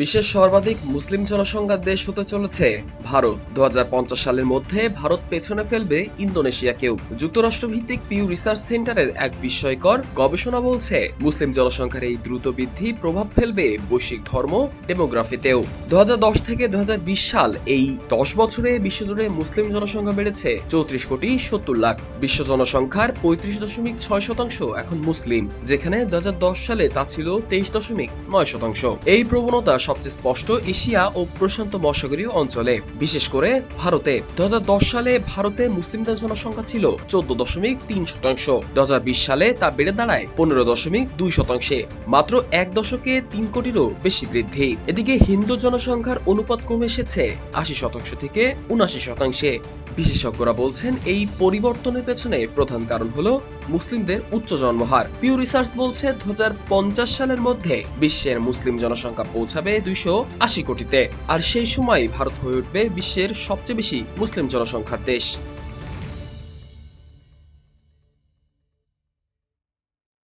বিশ্বের সর্বাধিক মুসলিম জনসংখ্যার দেশ হতে চলেছে ভারত। দু হাজার পঞ্চাশ সালের মধ্যে ভারত পেছনে ফেলবে ইন্দোনেশিয়াকেও যুক্তরাষ্ট্র ভিত্তিক পিউ রিসার্চ সেন্টারের এক বিস্ময়কর গবেষণা বলছে, মুসলিম জনসংখ্যার এই দ্রুত বৃদ্ধি প্রভাব ফেলবে বৈশ্বিক ধর্ম, ডেমোগ্রাফিতেও। দু হাজার দশ থেকে দু হাজার বিশ সাল এই দশ বছরে বিশ্বজুড়ে মুসলিম জনসংখ্যা বেড়েছে চৌত্রিশ কোটি সত্তর লাখ। বিশ্ব জনসংখ্যার পঁয়ত্রিশ দশমিক ছয় শতাংশ এখন মুসলিম, যেখানে দু হাজার দশ সালে তা ছিল তেইশ দশমিক নয় শতাংশ। এই প্রবণতা সবচেয়ে স্পষ্ট এশিয়া ও প্রশান্ত মহাসাগরীয় অঞ্চলে। বিশেষ করে ভারতে। দু হাজার দশ সালে ভারতে মুসলিমদের জনসংখ্যা ছিল চোদ্দ দশমিক তিন শতাংশ। দু হাজার বিশ সালে তা বেড়ে দাঁড়ায় পনেরো দশমিক দুই শতাংশে। মাত্র এক দশকে তিন কোটিরও বেশি বৃদ্ধি। এদিকে হিন্দু জনসংখ্যার অনুপাত কমে এসেছে আশি শতাংশ থেকে উনাশি শতাংশে। বিশেষজ্ঞরা বলছেন এই পরিবর্তনের পেছনে প্রধান কারণ হলো মুসলিমদের উচ্চ জন্মহার। পিউ রিসার্চ বলছে দু হাজার পঞ্চাশ সালের মধ্যে বিশ্বের মুসলিম জনসংখ্যা পৌঁছাবে দুইশো আশি কোটিতে। আর সেই সময় ভারত হয়ে উঠবে বিশ্বের সবচেয়ে বেশি মুসলিম জনসংখ্যার দেশ।